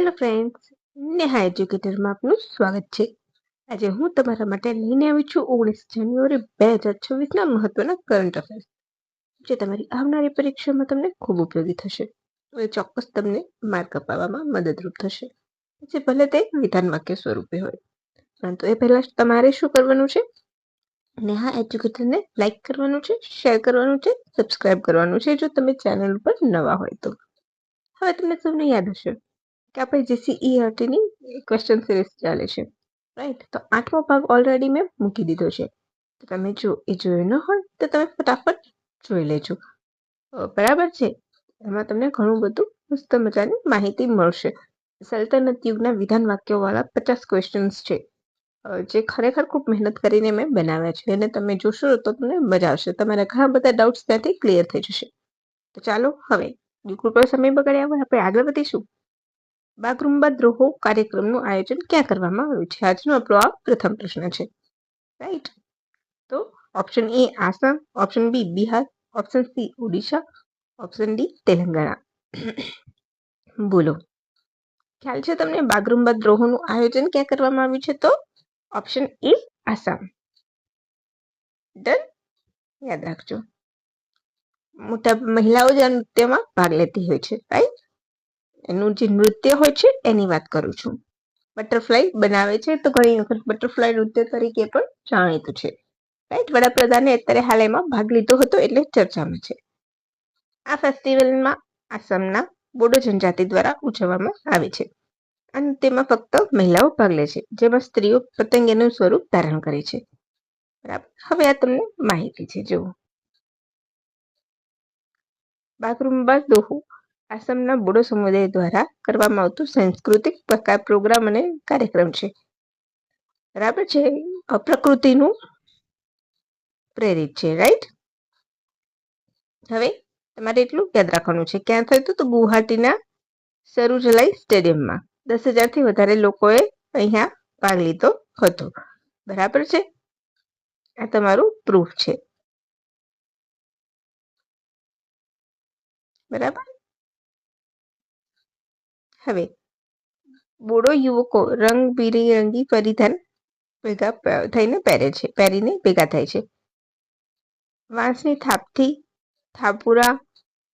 Hello friends Neha એજ્યુકેટરમાં આપનું સ્વાગત છે. આજે હું તમારા માટે લઈને આવી છું ઓગણીસ જાન્યુઆરી બે હજાર છવ્વીસના મહત્વના કરંટ અફેર્સ જે તમારી આવનારી પરીક્ષામાં તમને ખૂબ ઉપયોગી થશે. એ ચોક્કસ તમને માર્ક અપાવવામાં મદદરૂપ થશે. જે ભલે તે વિધાન વાક્ય સ્વરૂપે હોય. પરંતુ એ પહેલાં તમારે શું કરવાનું છે? નેહા એજ્યુકેટરને લાઇક કરવાનું છે શેર કરવાનું છે સબસ્ક્રાઇબ કરવાનું છે, જો તમે ચેનલ ઉપર નવા હોય તો. હવે તમને સૌને યાદ હશે કે આપણે જે સીઈઆરટીની ક્વેશ્ચન સિરીઝ ચાલે છે. રાઈટ તો આઠમો ભાગ ઓલરેડી મેં મૂકી દીધો છે. તો તમે જો એ જોયો ન હોય, તો તમે ફટાફટ જોઈ લેજો. બરાબર છે? એમાં તમને ઘણું બધું મસ્ત મજાની માહિતી મળશે. સલ્તનત યુગના વિધાન વાક્યોવાળા પચાસ ક્વેશ્ચન્સ છે. જે ખરેખર ખૂબ મહેનત કરીને મેં બનાવ્યા છે અને તમે જોશો તો તમને મજા આવશે. તમારા ઘણા બધા ડાઉટ્સ ત્યાંથી ક્લિયર થઈ જશે. તો ચાલો હવે કૃપા સમય બગાડ્યા હોય, આપણે આગળ વધીશું. બાગરુંબા દ્રોહો કાર્યક્રમનું આયોજન ક્યાં કરવામાં આવ્યું છે? આજનો આપણો આ પ્રથમ પ્રશ્ન છે. રાઈટ તો option A Assam option B Bihar option C Odisha option D Telangana. બોલો. ખ્યાલ છે તમને બાગરુંબા દ્રોહોનું આયોજન ક્યાં કરવામાં આવ્યું છે? તો ઓપ્શન એ આસામ. ડન યાદ રાખજો. મોટા મહિલાઓ જ આ નૃત્યમાં ભાગ લેતી હોય છે. રાઈટ એનું જે નૃત્ય હોય છે, એની વાત કરું છું. બટરફ્લાય બનાવે છે, તો ઘણી વખત બટરફ્લાય નૃત્ય તરીકે પણ જાણીતું છે. રાઈટ વડાપ્રધાને અત્યારે હાલ એમાં ભાગ લીધો હતો એટલે ચર્ચામાં છે. આ ફેસ્ટિવલમાં આસામના બોડો જનજાતિ દ્વારા ઉજવવામાં આવે છે. અને તેમાં ફક્ત મહિલાઓ ભાગ લે છે, જેમાં સ્ત્રીઓ પતંગિયાનું સ્વરૂપ ધારણ કરે છે. બરાબર? હવે આ તમને માહિતી છે, જુઓ. બાગરુંબા દોહુ આસામના બોડો સમુદાય દ્વારા કરવામાં આવતું સાંસ્કૃતિક પ્રોગ્રામ અને કાર્યક્રમ છે. બરાબર છે? પ્રકૃતિનું પ્રેરિત છે રાઈટ હવે તમારે એટલું યાદ રાખવાનું છે. ક્યાં થયું હતું? તો ગુવાહાટીના સરુજલાઈ સ્ટેડિયમમાં. દસ હજારથી વધારે લોકોએ અહીંયા ભાગ લીધો હતો. બરાબર છે? આ તમારું પ્રૂફ છે. બરાબર? હવે બોડો યુવકો રંગબેરંગી પરિધાન ભેગા થઈને પહેરે છે, પહેરીને ભેગા થાય છે. વાંસની થાપથી થાપુરા,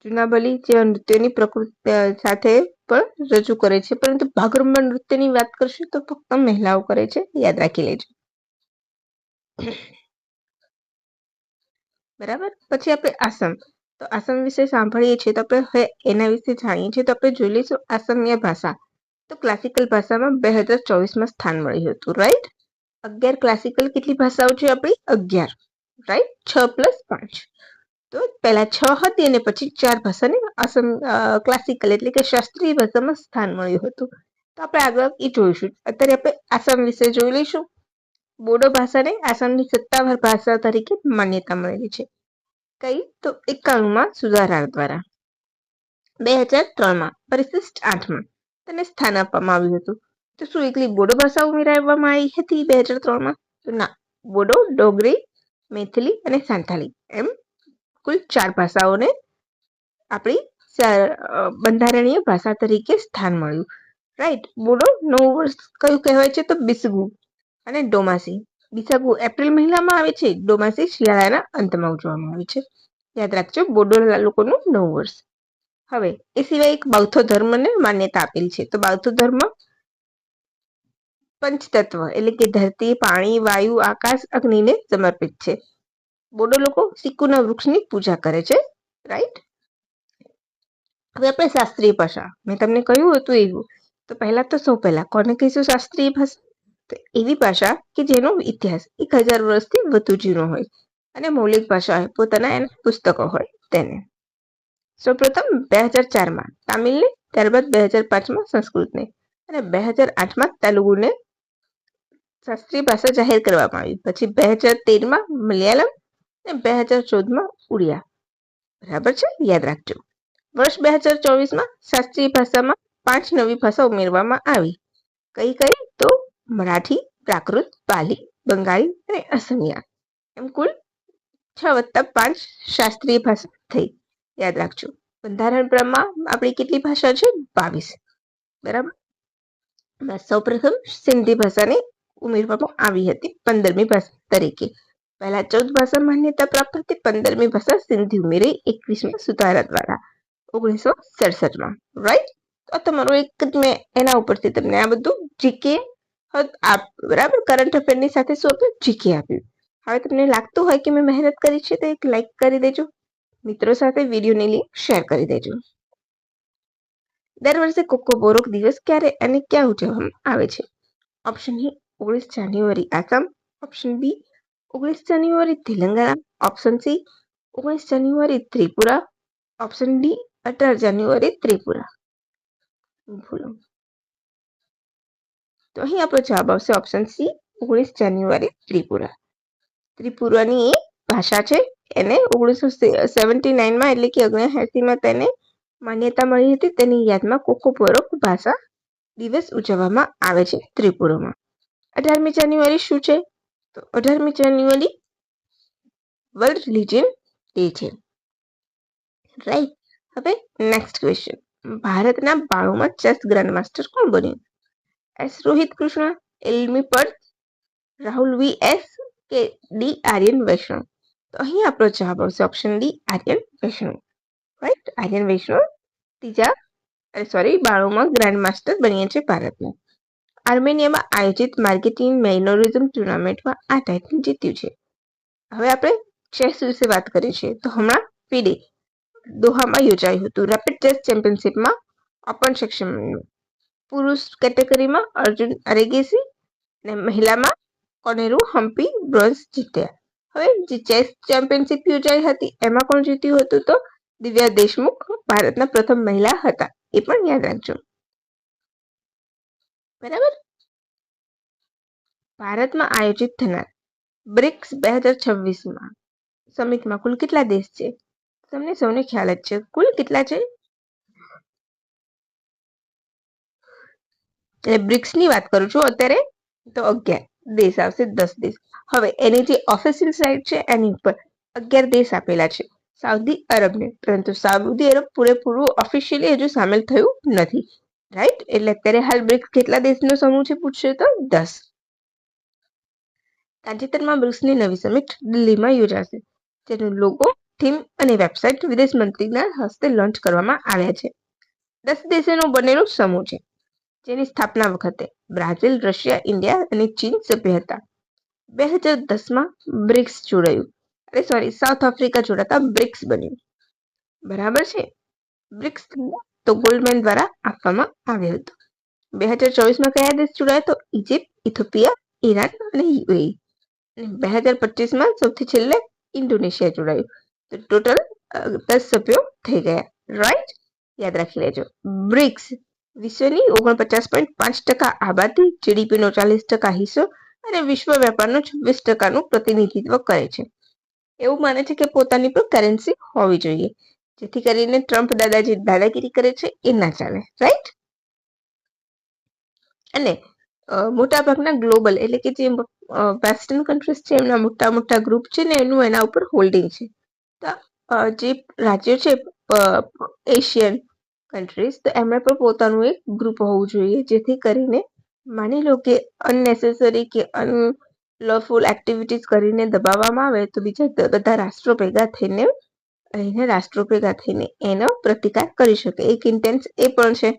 જુનાબલી જેવા નૃત્યોની પ્રકૃતિ સાથે પણ રજૂ કરે છે. પરંતુ ભાગરુંબા નૃત્યની વાત કરશું તો ફક્ત મહિલાઓ કરે છે. યાદ રાખી લેજો. બરાબર? પછી આપણે આસમ તો આસામ વિશે સાંભળીએ છીએ તો આપણે હવે એના વિશે જાણીએ છીએ તો આપણે જોઈ લઈશું આસામીય ભાષા. તો ક્લાસિકલ ભાષામાં બે હજાર ચોવીસમાં સ્થાન મળ્યું હતું રાઈટ અગિયાર ક્લાસિકલ કેટલી ભાષાઓ છે આપણી? અગિયાર રાઈટ છ પ્લસ પાંચ. તો પહેલા છ હતી અને પછી ચાર ભાષાને અસમ ક્લાસિકલ એટલે કે શાસ્ત્રીય ભાષામાં સ્થાન મળ્યું હતું. તો આપણે આગળ એ જોઈશું. અત્યારે આપણે આસામ વિશે જોઈ લઈશું. બોડો ભાષાને આસામની સત્તાવાર ભાષા તરીકે માન્યતા મળેલી છે. કઈ? તો એકાણુંમાં સુધારા દ્વારા. બે હજાર ત્રણમાં, પરિશિષ્ટ આઠમાં, તેને સ્થાન આપવામાં આવ્યું હતું. તો શું એકલી બોડો ભાષા ઉમેરાવવામાં આવી હતી બે હજાર ત્રણમાં? તો ના, બોડો, ડોગરી, મેથલી અને સાંથાલી. એમ કુલ ચાર ભાષાઓને આપણી બંધારણીય ભાષા તરીકે સ્થાન મળ્યું. રાઈટ, બોડો નવું વર્ષ કયું કહેવાય છે? તો બિસગુ અને ડોમાસી. બિસાગુ એપ્રિલ મહિનામાં આવે છે ડોમાસી શિયાળાના અંતમાં ઉજવવામાં આવે છે. યાદ રાખજો બોડોલા લોકોનું નવું વર્ષ. હવે, એ સિવાય એક બૌદ્ધ ધર્મને માન્યતા આપેલી છે. તો બૌદ્ધ ધર્મ પંચતત્વ, એટલે કે ધરતી, પાણી, વાયુ, આકાશ, અગ્નિને સમર્પિત છે. બોડો લોકો સિક્કુના વૃક્ષની પૂજા કરે છે, રાઈટ? હવે આપણે શાસ્ત્રીય ભાષા. મેં તમને કહ્યું હતું એવું. તો પહેલા તો સૌ પહેલા કોને કહીશું શાસ્ત્રીય ભાષા? તો એવી ભાષા કે જેનો ઇતિહાસ એક હજાર વર્ષથી વધુ જૂનો હોય અને મૌલિક ભાષા હોય, પોતાના એના પુસ્તકો હોય તેને. સૌપ્રથમ બે હજાર ચારમાં તામિલને, ત્યારબાદ બે હજાર પાંચમાં સંસ્કૃતને અને બે હજાર આઠમાં તેલુગુને શાસ્ત્રીય ભાષા જાહેર કરવામાં આવી. પછી બે હજાર તેરમાં મલયાલમ અને બે હજાર ચૌદમાં ઉડિયા. બરાબર છે? યાદ રાખજો. વર્ષ બે હજાર ચોવીસમાં શાસ્ત્રીય ભાષામાં પાંચ નવી ભાષા ઉમેરવામાં આવી. કઈ કઈ? તો મરાઠી, પ્રાકૃત, પાલી, બંગાળી અને અસમિયા એમ કુલ છ વત્તા પાંચ શાસ્ત્રીય ભાષા થઈ. યાદ રાખજો. બંધારણ પ્રમાણ આપણી કેટલી ભાષા છે? બાવીસ. બરાબર? સૌપ્રથમ સિંધી ભાષાને ઉમેરવામાં આવી હતી પંદરમી ભાષા તરીકે. પહેલા ચૌદ ભાષા માન્યતા પ્રાપ્ત હતી. પંદરમી ભાષા સિંધી ઉમેરી એકવીસમાં સુધારા દ્વારા. ઓગણીસો સડસઠમાં. રાઈટ તો તમારું એક જ મેં એના ઉપરથી તમને આ બધું જીકે બરાબર કરંટ અફેરની સાથે શું આપ્યું જીકે આપ્યું હવે તમને લાગતું હોય કે મેં મહેનત કરી છે, તો એક લાઈક કરી દેજો. મિત્રો સાથે વિડીયોની લિંક શેર કરી દેજો. દર વર્ષે કોકો બોરોક દિવસ ક્યારે અને ક્યાં ઉજવવામાં આવે છે? ઓપ્શન એ ઓગણીસ જાન્યુઆરી આસામ ઓપ્શન બી ઓગણીસ જાન્યુઆરી તેલંગાણા ઓપ્શન સી ઓગણીસ જાન્યુઆરી ત્રિપુરા ઓપ્શન ડી અઢાર જાન્યુઆરી ત્રિપુરા. ભૂલો. તો અહીં આપણો જવાબ આવશે ઓપ્શન સી, ઓગણીસ જાન્યુઆરી ત્રિપુરા. ત્રિપુરાની એ ભાષા છે, એને ઓગણીસો સેવન્ટી નાઇનમાં એટલે કે ઓગણસીમાં તેને માન્યતા મળી હતી, તેની યાદમાં કોકોપોરોક ભાષા દિવસ ઉજવવામાં આવે છે ત્રિપુરામાં. અઢારમી જાન્યુઆરી શું છે? તો અઢારમી જાન્યુઆરી વર્લ્ડ રિલિજન ડે છે. રાઈટ હવે નેક્સ્ટ ક્વેશ્ચન ભારતના બાળોમાં ચેસ ગ્રાન્ડ માસ્ટર કોણ બન્યું? S Rohit Krishna Ilamparthi Rahul V S કે ડી આર્યન વૈષ્ણવ તો અહીં આપણો જવાબ આવશે option D Aryan Vaishnav right Aryan Vaishnav ત્રીજા સોરી બાળોમાં ગ્રાન્ડ માસ્ટર બન્યા છે ભારતના આર્મેનિયામાં આયોજિત માર્કેટિંગ મેનોરિઝમ ટુર્નામેન્ટમાં આ ટાઇટલ જીત્યું છે. હવે આપણે ચેસ વિશે વાત કરીએ છીએ. તો હમણાં પીડી દોહામાં યોજાયું હતું. રેપિડ ચેસ ચેમ્પિયનશિપમાં ઓપન સેક્શનમાં પુરુષ કેટેગરીમાં અર્જુન અરેગેસી અને મહિલામાં કોનેરુ, હમ્પી, બ્રોન્ઝ જીત્યા. હવે જે ચેસ ચેમ્પિયનશિપ યોજાઈ હતી, એમાં કોણ જીત્યું હતું તો દિવ્યા દેશમુખ, ભારતના પ્રથમ મહિલા હતા. એ પણ યાદ રાખજો. બરાબર? ભારતમાં આયોજિત થનાર બ્રિક્સ બે હજાર છવ્વીસમાં સમિટમાં કુલ કેટલા દેશ છે? તમને સૌને ખ્યાલ જ છે. કુલ કેટલા છે? એટલે બ્રિક્સની વાત કરું છું અત્યારે, તો અગિયાર દેશ આવશે, દસ દેશ. હવે એની જે ઓફિશિયલ સાઇટ છે, એની ઉપર અગિયાર દેશ આપેલા છે. સાઉદી અરબને, પરંતુ સાઉદી અરબ પૂરેપૂરું ઓફિશિયલી હજુ સામેલ થયું નથી. રાઈટ એટલે અત્યારે હાલ બ્રિક્સ કેટલા દેશનો સમૂહ છે, પૂછશે તો? દસ. તાજેતરમાં બ્રિક્સની નવી સમિટ દિલ્હીમાં યોજાશે, જેનું લોગો થીમ અને વેબસાઇટ વિદેશ મંત્રીના હસ્તે લોન્ચ કરવામાં આવ્યા છે. દસ દેશોનો બનેલો સમૂહ છે. જેની સ્થાપના વખતે બ્રાઝિલ, રશિયા, ઇન્ડિયા અને ચીન સભ્ય હતા. બે હજાર દસમાં બ્રિક્સ જોડાયું. અરે સોરી સાઉથ આફ્રિકા જોડાતા બ્રિક્સ બન્યું. બરાબર છે? બ્રિક્સ તો ગોલ્ડમેન દ્વારા આપવામાં આવ્યો હતો. બે હજાર ચોવીસમાં કયા દેશ જોડાયા તો? ઇજિપ્ત ઇથોપિયા, ઈરાન અને યુએઈ. અને બે હજાર પચીસમાં સૌથી છેલ્લે ઇન્ડોનેશિયા જોડાયું. તો ટોટલ દસ સભ્યો થઈ ગયા. રાઈટ? યાદ રાખી લેજો. બ્રિક્સ વિશ્વની ઓગણપચાસ પોઈન્ટ પાંચ ટકા આબાદી જીડીપીનો ચાલીસ ટકા હિસ્સો અને વિશ્વ વેપારનું છવ્વીસ ટકાનું પ્રતિનિધિત્વ કરે છે. એવું માને છે કે પોતાની પણ કરન્સી હોવી જોઈએ. જેથી કરીને ટ્રમ્પ દાદાજી દાદાગીરી કરે છે એ ના ચાલે. રાઈટ અને મોટાભાગના ગ્લોબલ એટલે કે જે વેસ્ટર્ન કન્ટ્રીઝ છે, એમના મોટા મોટા ગ્રુપ છે ને એનું એના ઉપર હોલ્ડિંગ છે. તો જે રાજ્યો છે એશિયન કન્ટ્રીઝ તો એમણે પણ પોતાનું એક ગ્રુપ હોવું જોઈએ, જેથી કરીને માની લો કે અનનેસેસરી કે અનલોફુલ એક્ટિવિટીઝ કરીને દબાવવામાં આવે, તો બીજા બધા રાષ્ટ્રો ભેગા થઈને એને રાષ્ટ્રો ભેગા થઈને એનો પ્રતિકાર કરી શકે. એક ઇન્ટેન્સ એ પણ છે.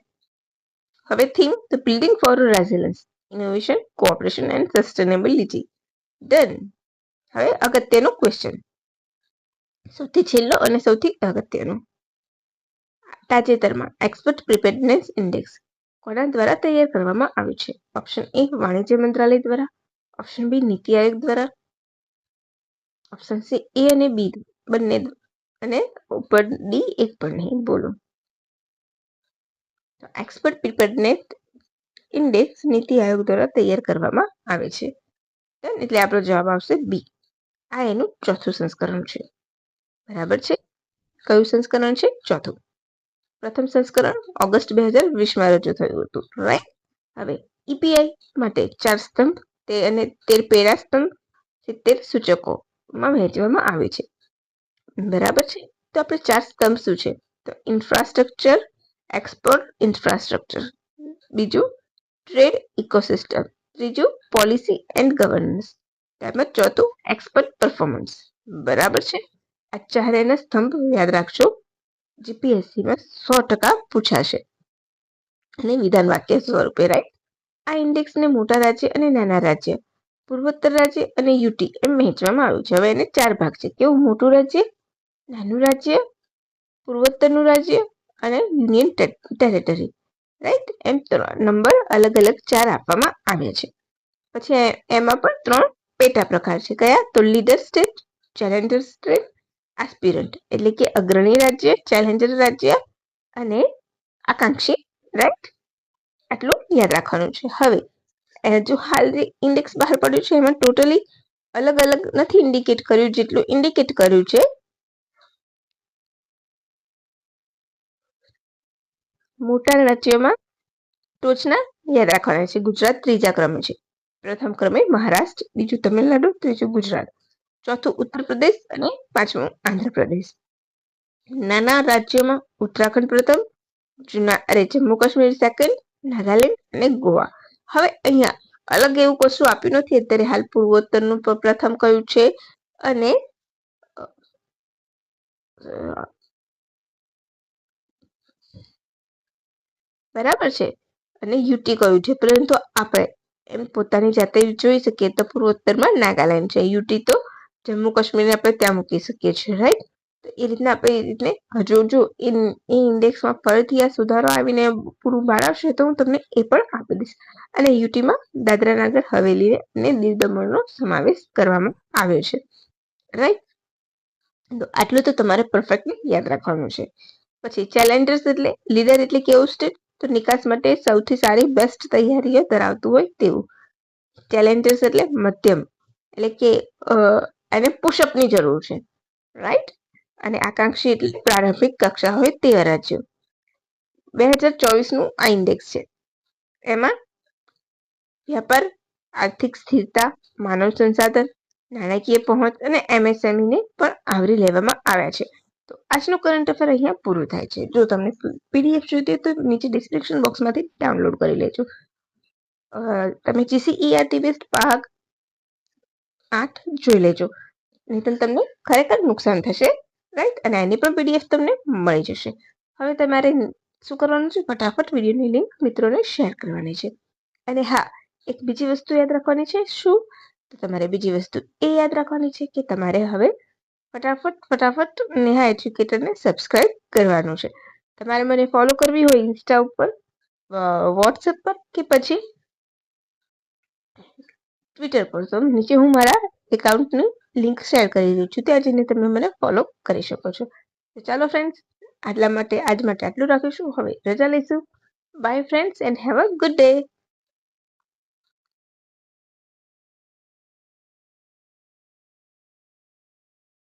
હવે theme the building for resilience innovation cooperation and sustainability done હવે અગત્યનો ક્વેશ્ચન સૌથી છેલ્લો અને સૌથી અગત્યનો. તાજેતરમાં એક્સપર્ટ પ્રિપેરનેસ ઇન્ડેક્સ કોના દ્વારા તૈયાર કરવામાં આવ્યું છે? ઓપ્શન એ વાણિજ્ય મંત્રાલય દ્વારા. ઓપ્શન બી નીતિ આયોગ દ્વારા. ઓપ્શન સી એ અને બી બંને અને ઉપર ડી એક પણ નહીં. બોલો. Expert preparedness index NITI Aayog દ્વારા તૈયાર કરવામાં આવે છે. એટલે આપણો જવાબ આવશે બી આ એનું ચોથું સંસ્કરણ છે. બરાબર છે? કયું સંસ્કરણ છે? ચોથું. પ્રથમ સંસ્કરણ ઓગસ્ટ બે હજાર વીસમાં રજૂ થયું હતું રાઈટ હવે ઈપીઆઈ માટે ચાર સ્તંભ તે અને તેર પેરા સ્તંભ, સિત્તેર સૂચકોમાં વહેંચવામાં આવે છે. બરાબર છે? તો આપણે ચાર સ્તંભ શું છે? તો ઇન્ફ્રાસ્ટ્રક્ચર એક્સપોર્ટ ઇન્ફ્રાસ્ટ્રક્ચર બીજું ટ્રેડ ઇકોસિસ્ટમ ત્રીજું પોલિસી એન્ડ ગવર્નન્સ તેમજ ચોથું એક્સપર્ટ પરફોર્મન્સ બરાબર છે? આ ચારેના સ્તંભ યાદ રાખજો. જીપીએસસીમાં સો ટકા પૂછાશે. અને વિધાન વાક્ય સ્વરૂપે રાઈટ આ ઇન્ડેક્સને મોટા રાજ્ય અને નાના રાજ્ય, પૂર્વોત્તર રાજ્ય અને યુટી એમ વહેંચવામાં આવ્યું છે. હવે એને ચાર ભાગ છે. કેવું? મોટું રાજ્ય, નાનું રાજ્ય, પૂર્વોત્તરનું રાજ્ય અને યુનિયન ટેરેટરી રાઈટ એમ ત્રણ નંબર અલગ અલગ ચાર આપવામાં આવ્યા છે. પછી એમાં પણ ત્રણ પેટા પ્રકાર છે. કયા? તો leader state challenger state aspirant એટલે કે અગ્રણી રાજ્ય ચેલેન્જર રાજ્ય અને આકાંક્ષી રાઈટ આટલું યાદ રાખવાનું છે. હવે જો હાલ જે ઇન્ડેક્સ બહાર પડ્યું છે, એમાં ટોટલી અલગ અલગ નથી ઇન્ડિકેટ કર્યું. જેટલું ઇન્ડિકેટ કર્યું છે, મોટા રાજ્યોમાં ટોચના યાદ રાખવાના છે. ગુજરાત ત્રીજા ક્રમે છે. પ્રથમ ક્રમે મહારાષ્ટ્ર, બીજું તમિલનાડુ, ત્રીજું ગુજરાત. ચોથું ઉત્તર પ્રદેશ અને પાંચમું આંધ્રપ્રદેશ નાના રાજ્યોમાં ઉત્તરાખંડ પ્રથમ, જુના અરે જમ્મુ કાશ્મીર સેકન્ડ નાગાલેન્ડ અને ગોવા. હવે અહીંયા અલગ એવું કશું આપ્યું નથી. અત્યારે હાલ પૂર્વોત્તરનું પ્રથમ કયું છે અને બરાબર છે. અને યુટી કયું છે? પરંતુ આપણે એમ પોતાની જાતે જોઈ શકીએ તો પૂર્વોત્તરમાં નાગાલેન્ડ છે. યુટી તો જમ્મુ કાશ્મીરને આપણે ત્યાં મૂકી શકીએ છીએ રાઈટ તો એ રીતના આપણે એ રીતને, હજુ જો એ ઇન્ડેક્સમાં ફરીથી આ સુધારો આવીને પૂરું બાળવશે તો હું તમને એ પણ આપી દઈશ. અને યુટીમાં દાદરા નગર હવેલી અને દીવ દમણનો સમાવેશ કરવામાં આવ્યો છે રાઈટ તો આટલું તો તમારે પરફેક્ટલી યાદ રાખવાનું છે. પછી ચેલેન્જર્સ એટલે લીડર એટલે કેવું સ્ટેટ તો નિકાસ માટે સૌથી સારી બેસ્ટ તૈયારીઓ ધરાવતું હોય તેવું. ચેલેન્જર્સ એટલે મધ્યમ, એટલે કે એને પુશઅપની જરૂર છે રાઈટ અને આકાંક્ષી એટલે પ્રારંભિક કક્ષા હોય તેવા રાજ્યો બે હજાર ચોવીસનું આ ઇન્ડેક્સ છે. એમાં વ્યાપાર આર્થિક સ્થિરતા, માનવ સંસાધન, નાણાકીય પહોંચ અને એમએસએમઈને પણ આવરી લેવામાં આવ્યા છે. તો આજનું કરંટ અફેર અહીંયા પૂરું થાય છે. જો તમને પીડીએફ જોઈતી તો નીચે ડિસ્ક્રિપ્શન બોક્સમાંથી ડાઉનલોડ કરી લેજો. તમે જીસીઈઆરટી બેસ્ટ ભાગ આઠ જોઈ લેજો. નહીં તમને ખરેખર નુકસાન થશે રાઈટ અને એની પણ પીડીએફ તમને મળી જશે. હવે તમારે શું કરવાનું છે? ફટાફટ વિડીયોની લિંક મિત્રોને શેર કરવાની છે. અને હા, એક બીજી વસ્તુ યાદ રાખવાની છે, શું? તો તમારે બીજી વસ્તુ એ યાદ રાખવાની છે કે તમારે હવે ફટાફટ ફટાફટ નેહા એજ્યુકેટરને સબસ્ક્રાઇબ કરવાનું છે. તમારે મને ફોલો કરવી હોય ઇન્સ્ટા ઉપર વોટ્સએપ પર કે પછી ટ્વિટર પર. તો નીચે હું મારા એકાઉન્ટની લિંક શેર કરી રહી છું. ત્યાં જઈને તમે મને ફોલો કરી શકો છો. તો ચાલો ફ્રેન્ડ્સ આટલા માટે આજ માટે આટલું રાખીશું. હવે રજા લઈશું. Bye friends and have a good day